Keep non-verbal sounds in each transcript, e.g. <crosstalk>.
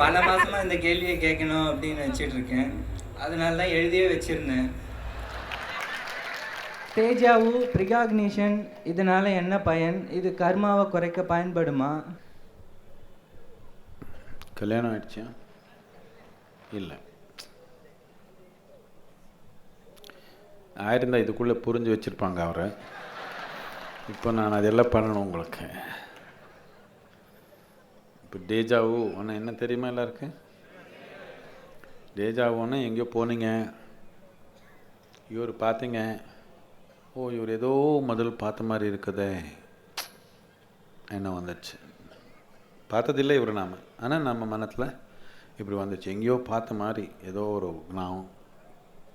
பல மாசமா இந்த கேள்வியை கேட்கணும் அப்படின்னு வச்சுட்டு இருக்கேன். அதனால தான் எழுதியே வச்சிருந்தேன். தேஜாவு ப்ரிகாக்னிஷன் இதனால என்ன பயன்? இது கர்மாவை குறைக்க பயன்படுமா? கல்யாணம் ஆயிடுச்சா? இல்லை. ஆயிருந்தா இதுக்குள்ளே புரிஞ்சு வச்சுருப்பாங்க அவரை. இப்போ நான் அதெல்லாம் பண்ணணும் உங்களுக்கு. இப்போ டேஜாவு ஒன்று என்ன தெரியுமா எல்லாருக்கு? டேஜாவுன்னு எங்கேயோ போனீங்க. இவர் பார்த்தீங்க. ஓ இவர் ஏதோ முதல் பார்த்த மாதிரி இருக்குதே. என்ன வந்துடுச்சு பார்த்ததில்லை இவர் நாம். ஆனால் நம்ம மனத்தில் இப்படி வந்துச்சு. எங்கேயோ பார்த்த மாதிரி ஏதோ ஒரு ஞாபகம்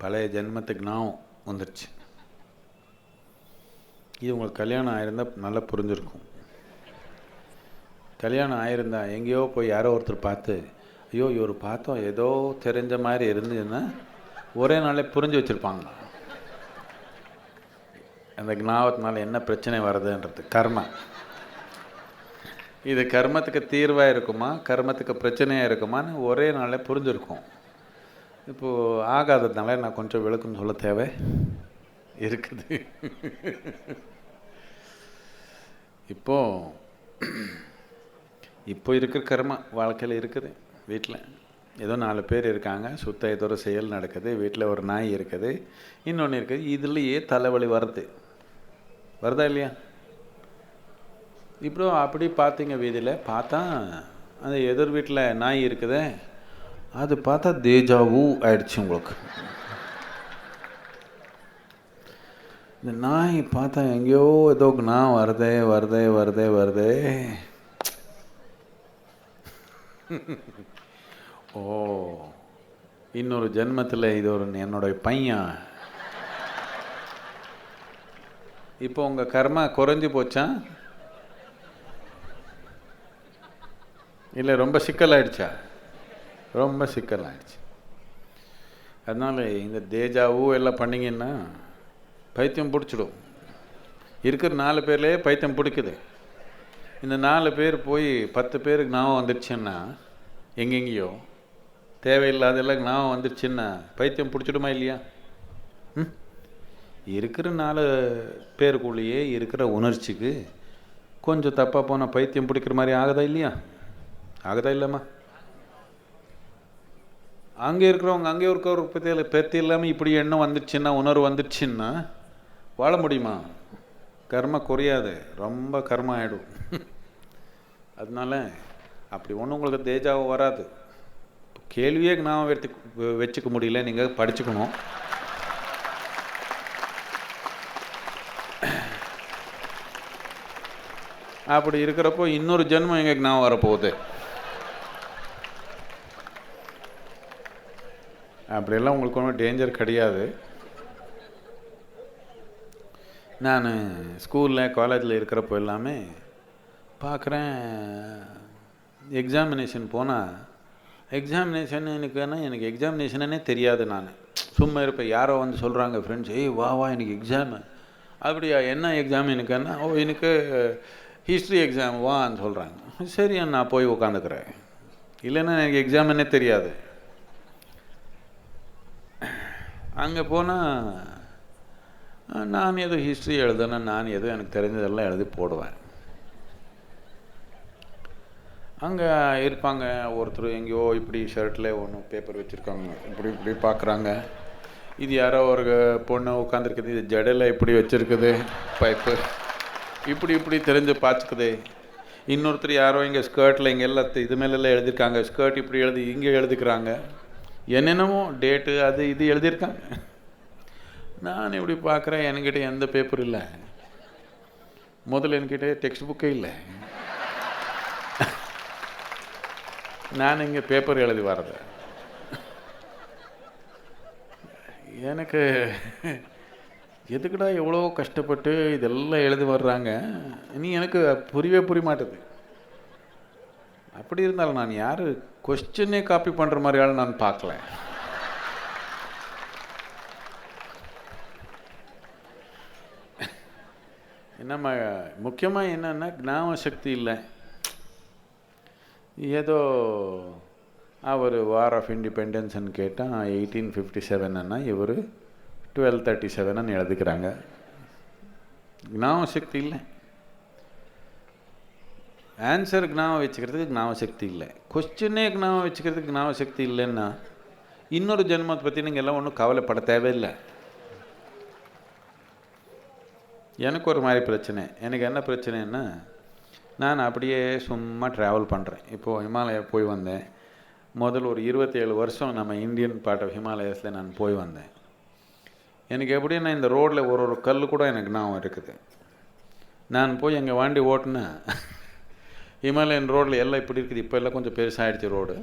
பழைய ஜென்மத்துக்கு ஞாபகம் வந்துடுச்சு இது உங்களுக்கு கல்யாணம் ஆயிருந்தால் நல்லா புரிஞ்சிருக்கும். கல்யாணம் ஆயிருந்தா எங்கேயோ போய் யாரோ ஒருத்தர் பார்த்து ஐயோ இவர் பார்த்தோம் ஏதோ தெரிஞ்ச மாதிரி இருந்ததுன்னா ஒரே நாளே புரிஞ்சு வச்சுருப்பாங்க அந்த ஞாபகத்தினால என்ன பிரச்சனை வருதுன்றது கர்ம. இது கர்மத்துக்கு தீர்வாக இருக்குமா கர்மத்துக்கு பிரச்சனையாக இருக்குமான்னு ஒரே நாளே புரிஞ்சிருக்கும். இப்போது ஆகாததுனால நான் கொஞ்சம் விளக்கம் சொல்ல தேவை? இருக்குது. இப்போது இப்போ இருக்கிற கர்ம வாழ்க்கையில் இருக்குது. வீட்டில் ஏதோ நாலு பேர் இருக்காங்க. சுத்த ஏதோ ஒரு செயல் நடக்குது. வீட்டில் ஒரு நாய் இருக்குது. இன்னொன்று இருக்குது. இதுலேயே தலைவலி வருது. வருதா இல்லையா? இப்போ அப்படி பார்த்தீங்க வீதியில் பார்த்தா அந்த எதிர் வீட்டில் நாய் இருக்குதே. அது பார்த்தா தேஜாவு ஆயிடுச்சு உங்களுக்கு. இந்த நாய் பார்த்தா எங்கேயோ ஏதோ நான் வருதே வருதே வருதே வருதே. ஓ இன்னொரு ஜென்மத்தில் இது ஒரு என்னுடைய பையன். இப்போ உங்கள் கர்மா குறைஞ்சி போச்சா? இல்லை ரொம்ப சிக்கலாயிடுச்சா? ரொம்ப சிக்கலாயிடுச்சு. அதனால் இந்த தேஜாவும் எல்லாம் பண்ணிங்கன்னா பைத்தியம் பிடிச்சிடும். இருக்கிற நாலு பேர்லேயே பைத்தியம் பிடிக்குது. இந்த நாலு பேர் போய் பத்து பேருக்கு ஞாபகம் வந்துடுச்சுன்னா எங்கெங்கேயோ. தேவையில்லாதெல்லாம் நான் வந்துருச்சுன்னா பைத்தியம் பிடிச்சிடுமா இல்லையா? ம்? இருக்கிற நாலு பேருக்குள்ளேயே இருக்கிற உணர்ச்சிக்கு கொஞ்சம் தப்பாக போனால் பைத்தியம் பிடிக்கிற மாதிரி ஆகுதா இல்லையா? ஆகுதா இல்லைம்மா. அங்கே இருக்கிறவங்க அங்கே இருக்கிற ஒரு பற்றி இல்லாமல் இப்படி எண்ணம் வந்துடுச்சுன்னா உணர்வு வந்துடுச்சுன்னா வாழ முடியுமா? கர்ம குறையாது. ரொம்ப கர்ம ஆகிடும் <laughs> அதனால அப்படி ஒன்றும் உங்களுக்கு தேஜாவும் வராது. கேள்வியே நான் எடுத்து வச்சுக்க முடியல நீங்கள் படிச்சுக்கணும். அப்படி இருக்கிறப்போ இன்னொரு ஜென்மம் எங்களுக்கு நான் வரப்போகுது. அப்படியெல்லாம் உங்களுக்கு ஒன்றும் டேஞ்சர் கிடையாது. நான் ஸ்கூலில் காலேஜில் இருக்கிறப்போ எல்லாமே பார்க்குறேன் எக்ஸாமினேஷன் போனால் எக்ஸாமினேஷன் எனக்குன்னா எனக்கு எக்ஸாமினேஷனே தெரியாது நான். சும்மா இருப்பேன் யாரோ வந்து சொல்கிறாங்க ஃப்ரெண்ட்ஸ் ஏய் வா வா எனக்கு எக்ஸாமு அப்படியா என்ன எக்ஸாம் எனக்குன்னா ஓ எனக்கு ஹிஸ்ட்ரி எக்ஸாம் வான்னு சொல்கிறாங்க சரி நான் போய் உட்காந்துக்கிறேன் இல்லைன்னா எனக்கு எக்ஸாம் தெரியாது. அங்கே போனால் நான் எதுவும் ஹிஸ்ட்ரி எழுதுனா நான் எதுவும் எனக்கு தெரிஞ்சதெல்லாம் எழுதி போடுவேன். அங்கே இருப்பாங்க. ஒருத்தர் எங்கேயோ இப்படி ஷர்ட்டில் ஒன்று பேப்பர் வச்சுருக்காங்க. இப்படி இப்படி பார்க்குறாங்க இது யாரோ ஒரு பொண்ணு உட்காந்துருக்குது இது ஜடையில் இப்படி வச்சுருக்குது. பைப்பு. இப்படி இப்படி தெரிஞ்சு பார்த்துக்குது இன்னொருத்தர் யாரோ இங்கே ஸ்கர்ட்டில் இங்கே எல்லாம் இது மேலெல்லாம் எழுதியிருக்காங்க ஸ்கர்ட் இப்படி எழுதி இங்கே எழுதிக்கிறாங்க. என்னென்னமோ டேட்டு அது இது எழுதியிருக்காங்க. நான் இப்படி பார்க்குறேன் என்கிட்ட எந்த பேப்பர் இல்லை. முதல்ல என்கிட்ட டெக்ஸ்ட் புக்கே இல்லை. நான் இங்கே பேப்பர் எழுதி வர்றது. எனக்கு எதுக்குடா எவ்வளோ கஷ்டப்பட்டு இதெல்லாம் எழுதி வர்றாங்க? நீ எனக்கு புரியவே புரிய மாட்டுது அப்படி இருந்தாலும் நான் யார்? கொஸ்டினே காப்பி பண்ணுற மாதிரி ஆள் நான் பார்க்கல. நம்ம முக்கியமாக என்னன்னா ஞாபக சக்தி இல்லை. ஏதோ அவர் வார் ஆஃப் இண்டிபெண்டன்ஸ்னு கேட்டால் எயிட்டீன் ஃபிஃப்டி செவன்னா இவர் டுவெல் தேர்ட்டி செவன்னு எழுதுக்கிறாங்க ஞாபக சக்தி இல்லை. ஆன்சர் ஞாபகம் வச்சுக்கிறதுக்கு ஞாபக சக்தி இல்லை. கொஸ்டினே ஞாபகம் வச்சுக்கிறதுக்கு ஞாபக சக்தி இல்லைன்னா இன்னொரு ஜென்மத்தை பற்றி நீங்கள் எல்லாம் ஒன்றும் கவலைப்பட தேவையில்லை. எனக்கு ஒரு மாதிரி பிரச்சனை. எனக்கு என்ன பிரச்சனைன்னா நான் அப்படியே சும்மா ட்ராவல் பண்ணுறேன் இப்போது ஹிமாலயா போய் வந்தேன். முதல்ல ஒரு இருபத்தேழு வருஷம் நம்ம இந்தியன் பார்ட் ஆஃப் ஹிமாலயஸில் நான் போய் வந்தேன். எனக்கு எப்படின்னா இந்த ரோட்டில் ஒரு ஒரு கல் கூட எனக்கு ஞாபகம் இருக்குது. நான் போய் எங்கள் வண்டி ஓட்டினேன். ஹிமாலயன் ரோட்டில் எல்லாம் இப்படி இருக்குது. இப்போ எல்லாம் கொஞ்சம் பெருசாகிடுச்சு ரோடு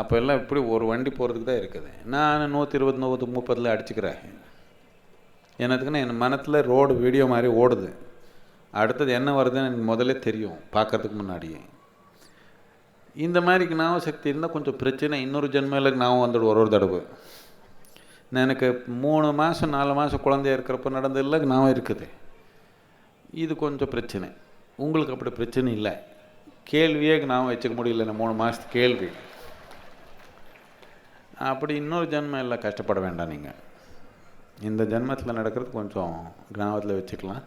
அப்போ எல்லாம் இப்படி ஒரு வண்டி போகிறதுக்கு தான் இருக்குது. நான் நூற்றி இருபது நூற்றி முப்பதில் அடிச்சுக்கிறேன். எனக்குன்னு என் மனத்தில் ரோடு வீடியோ மாதிரி ஓடுது. அடுத்தது என்ன வருதுன்னு எனக்கு முதல்ல தெரியும் பார்க்கறதுக்கு முன்னாடியே. இந்த மாதிரி ஞாபக சக்தி இருந்தால் கொஞ்சம் பிரச்சனை இன்னொரு ஜென்மையில் ஞாபகம் வந்துடும் ஒரு ஒரு தடவை. எனக்கு மூணு மாதம் நாலு மாதம் குழந்தையா இருக்கிறப்ப நடந்ததில்ல ஞாபகம் இருக்குது. இது கொஞ்சம் பிரச்சனை. உங்களுக்கு அப்படி பிரச்சனை இல்லை. கேள்வியே ஞாபகம் வச்சுக்க முடியல இந்த மூணு மாதத்து கேள்வி. அப்படி இன்னொரு ஜென்மம் இல்லை கஷ்டப்பட வேண்டாம் நீங்கள் இந்த ஜென்மத்தில் நடக்கிறது கொஞ்சம் ஞாபகத்தில் வச்சுக்கலாம்.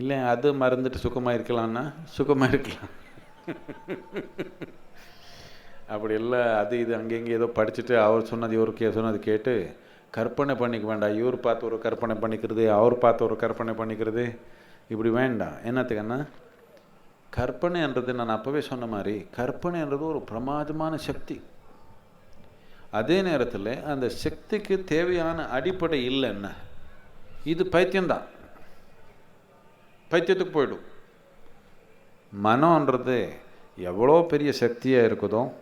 இல்லை அது மறந்துட்டு சுகமாக இருக்கலாம்னா சுகமாக இருக்கலாம். அப்படி இல்லை அது இது அங்கங்கே ஏதோ படிச்சுட்டு அவர் சொன்னது இவருக்கு சொன்னது கேட்டு கற்பனை பண்ணிக்க வேண்டாம். இவர் பார்த்து ஒரு கற்பனை பண்ணிக்கிறது அவர் பார்த்து ஒரு கற்பனை பண்ணிக்கிறது இப்படி வேண்டாம். என்னத்துக்குன்னா கற்பனைன்றது நான் அப்போவே சொன்ன மாதிரி கற்பனைன்றது ஒரு பிரமாதமான சக்தி. அதே நேரத்தில் அந்த சக்திக்கு தேவையான அடிப்படை இல்லைன்னா இது பைத்தியம்தான். பைத்தியத்துக்கு போயிடும். மனம்ன்றது எவ்வளோ பெரிய சக்தியாக இருக்குதோ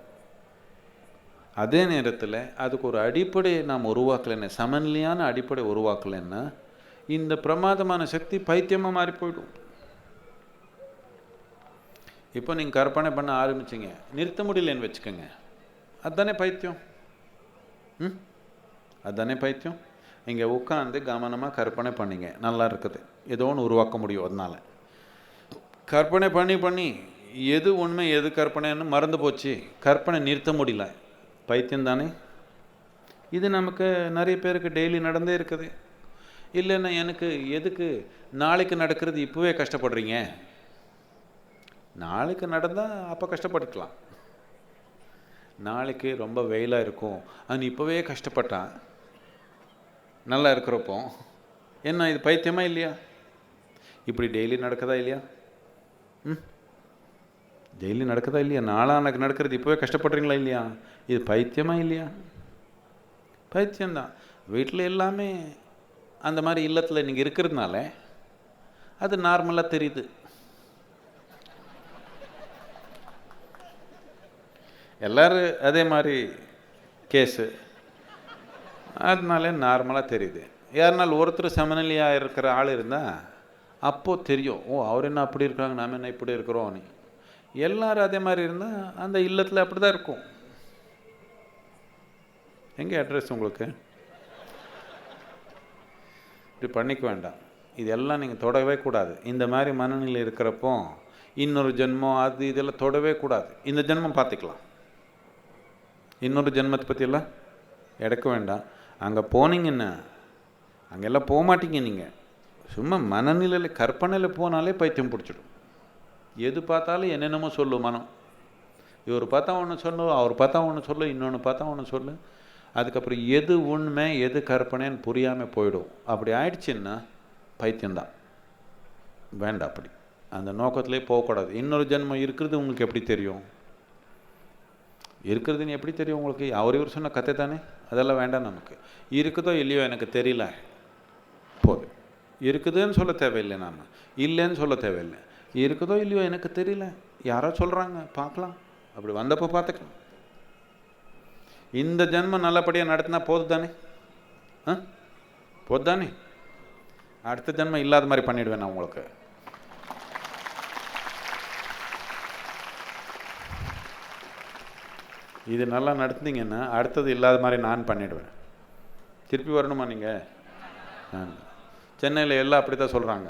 அதே நேரத்தில் அதுக்கு ஒரு அடிப்படையை நாம் உருவாக்கலைன்னா சமநிலையான அடிப்படை உருவாக்கலைன்னா இந்த பிரமாதமான சக்தி பைத்தியமாக மாறி போயிடும். இப்போ நீங்கள் கற்பனை பண்ண ஆரம்பிச்சிங்க. நிறுத்த முடியலன்னு வச்சுக்கோங்க. அதுதானே பைத்தியம். ம்? அதுதானே பைத்தியம்? இங்கே உட்காந்து கவனமாக கற்பனை பண்ணிங்க. நல்லா இருக்குது. ஏதோ ஒன்று உருவாக்க முடியும் அதனால். கற்பனை பண்ணி பண்ணி எது உண்மை எது கற்பனைன்னு மறந்து போச்சு. கற்பனை நிறுத்த முடியல. பைத்தியம் தானே? இது நமக்கு நிறைய பேருக்கு டெய்லி நடந்தே இருக்குது. இல்லைன்னா எனக்கு எதுக்கு நாளைக்கு நடக்கிறது இப்போவே கஷ்டப்படுறீங்க? நாளைக்கு நடந்தால் அப்போ கஷ்டப்பட்டுக்கலாம். நாளைக்கு ரொம்ப வெயிலாக இருக்கும். அது இப்போவே கஷ்டப்பட்டான். நல்லா இருக்கிறப்போ என்ன இது பைத்தியமா இல்லையா? இப்படி டெய்லி நடக்குதா இல்லையா? ம்? டெய்லி நடக்குதா இல்லையா? நாளாக நடக்கிறது இப்போவே கஷ்டப்படுறீங்களா இல்லையா? இது பைத்தியமா இல்லையா? பைத்தியம்தான். வீட்டில் எல்லாமே அந்த மாதிரி இல்லத்தில் நீங்கள் இருக்கிறதுனால அது நார்மலாக தெரியுது. எல்லோரும் அதே மாதிரி கேஸு அதனால நார்மலாக தெரியுது. யாருனால் ஒருத்தர் சமநிலையாக இருக்கிற ஆள் இருந்தால் அப்போது தெரியும் ஓ அவர் என்ன அப்படி இருக்காங்க நாம் என்ன இப்படி இருக்கிறோம்? நீ. எல்லாரும் அதே மாதிரி இருந்தால் அந்த இல்லத்தில் அப்படி தான் இருக்கும். எங்கே அட்ரஸ் உங்களுக்கு? இப்படி பண்ணிக்க வேண்டாம். இதெல்லாம் நீங்கள் தொடவே கூடாது. இந்த மாதிரி மனநிலை இருக்கிறப்போ இன்னொரு ஜென்மம் அது இதெல்லாம் தொடவே கூடாது. இந்த ஜென்மம் பார்த்துக்கலாம். இன்னொரு ஜென்மத்தை பற்றியெல்லாம் எடுக்க வேண்டாம். அங்கே போனீங்கன்னா அங்கெல்லாம் போக மாட்டீங்க நீங்கள் சும்மா மனநிலையில் கற்பனையில் போனாலே பைத்தியம் பிடிச்சிடும். எது பார்த்தாலும் என்னென்னமோ சொல்லும் மனம். இவர் பார்த்தா ஒன்று சொல்லும் அவர் பார்த்தா ஒன்று சொல்லு இன்னொன்று பார்த்தா ஒன்று சொல்லு. அதுக்கப்புறம் எது உண்மை எது கற்பனைன்னு புரியாமல் போயிடும். அப்படி ஆயிடுச்சுன்னா பைத்தியம்தான். வேண்டாம் அப்படி. அந்த நோக்கத்திலே போகக்கூடாது. இன்னொரு ஜென்மம் இருக்கிறது உங்களுக்கு எப்படி தெரியும்? இருக்கிறதுன்னு எப்படி தெரியும் உங்களுக்கு? அவர் இவர் சொன்ன கதை தானே அதெல்லாம் வேண்டாம் நமக்கு. இருக்குதோ இல்லையோ எனக்கு தெரியல. போது. இருக்குதுன்னு சொல்ல தேவையில்லை நாம். இல்லைன்னு சொல்ல தேவையில்லை. இருக்குதோ இல்லையோ எனக்கு தெரியல. யாரோ சொல்கிறாங்க பார்க்கலாம். அப்படி வந்தப்போ பார்த்துக்கலாம். இந்த ஜென்மம் நல்லபடியாக நடத்தினா போது தானே ஆ? போது தானே அடுத்த ஜென்மம் இல்லாத மாதிரி பண்ணிவிடுவேன் நான் உங்களுக்கு. இது நல்லா நடத்துனீங்கன்னா அடுத்தது இல்லாத மாதிரி நான் பண்ணிடுவேன். திருப்பி வரணுமா நீங்கள் சென்னையில் எல்லாம் அப்படி தான் சொல்கிறாங்க